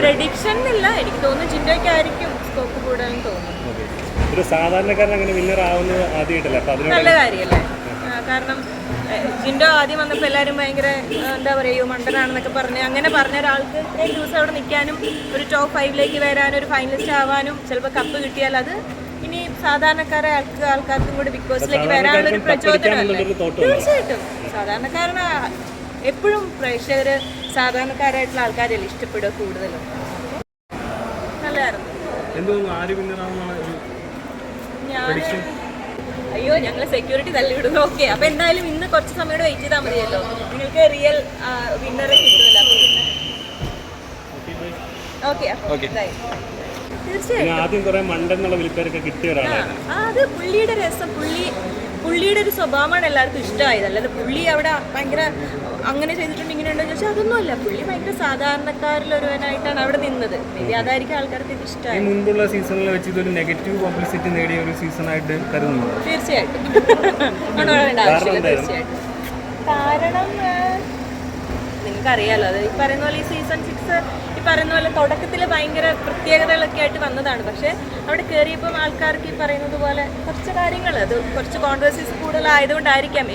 Prediction ഇല്ല. എനിക്ക് തോന്നുന്നു ജിൻഡോയ്ക്കായിരിക്കും സ്കോപ്പ് കൂടുതലും തോന്നുന്നു. ഒരു സാധാരണക്കാരൻ അങ്ങനെ വിന്നർ ആവുന്നത് ആദ്യമായിട്ടല്ലേ? നല്ല കാര്യമല്ലേ കാരണം ജിൻഡോ ആദ്യം വന്നപ്പോൾ എല്ലാവരും ഭയങ്കര എന്താ പറയുക മണ്ടനാണെന്നൊക്കെ പറഞ്ഞ് അങ്ങനെ പറഞ്ഞ ഒരാൾക്ക് ഇത്രയും ദിവസം അവിടെ നിൽക്കാനും ഒരു ടോപ്പ് ഫൈവിലേക്ക് വരാനും ഒരു ഫൈനലിസ്റ്റ് ആവാനും ചിലപ്പോൾ കപ്പ് കിട്ടിയാൽ അത് ഇനി സാധാരണക്കാരെ ആൾക്ക് ആൾക്കാർക്കും കൂടി ബിഗ് ബോസിലേക്ക് വരാനുള്ള ഒരു പ്രചോദനമല്ലേ? തീർച്ചയായിട്ടും. സാധാരണക്കാരന് എപ്പോഴും പ്രേക്ഷകർ സാധാരണക്കാരായിട്ടുള്ള ആൾക്കാരല്ലേ ഇഷ്ടപ്പെടുക കൂടുതലും? നല്ലതായിരുന്നു. അയ്യോ ഞങ്ങൾ സെക്യൂരിറ്റി തള്ളിവിടുന്നു ഓക്കെ അപ്പൊ എന്തായാലും ഇന്ന് കുറച്ച് സമയം വെയിറ്റ് ചെയ്താൽ മതിയല്ലോ. നിങ്ങൾക്ക് റിയൽ വിന്നറെ കിട്ടുമല്ലോ. ഓക്കെ. തീർച്ചയായും ആദ്യം കുറെ മണ്ടെന്നുള്ള എന്നുള്ള വിളിപ്പേരൊക്കെ കിട്ടിയ ആ, ഒരാളാണ് അത് പുള്ളിയുടെ രസം. പുള്ളി പുള്ളിയുടെ ഒരു സ്വഭാവമാണ് എല്ലാവർക്കും ഇഷ്ടമായത്. അല്ലാതെ പുള്ളി അവിടെ ഭയങ്കര അങ്ങനെ ചെയ്തിട്ടുണ്ട് ഇങ്ങനെ ഉണ്ടോ ചോദിച്ചാൽ അതൊന്നുമല്ല. പുള്ളി ഭയങ്കര സാധാരണക്കാരിലൊരുവനായിട്ടാണ് അവിടെ നിന്നത്. മേ ബി അതായിരിക്കും ആൾക്കാർക്ക് ഇത് ഇഷ്ടമായി മുൻപുള്ള സീസണിൽ വെച്ച് ഇതൊരു നെഗറ്റീവ് പബ്ലിസിറ്റി നേടിയ ഒരു സീസണായിട്ട് കരുതുന്നു. തീർച്ചയായിട്ടും. തീർച്ചയായിട്ടും. കാരണം നിങ്ങൾക്ക് അറിയാലോ അത് ഈ പറയുന്ന പോലെ ഈ സീസൺ സിക്സ് ഈ പറയുന്ന പോലെ തുടക്കത്തിൽ ഭയങ്കര പ്രത്യേകതകളൊക്കെ ആയിട്ട് വന്നതാണ്. പക്ഷേ അവിടെ കയറിയപ്പം ആൾക്കാർക്ക് ഈ പറയുന്നത് പോലെ കുറച്ച് കാര്യങ്ങൾ അത് കുറച്ച് കോൺട്രവേഴ്സീസ് കൂടുതലായതുകൊണ്ടായിരിക്കാം.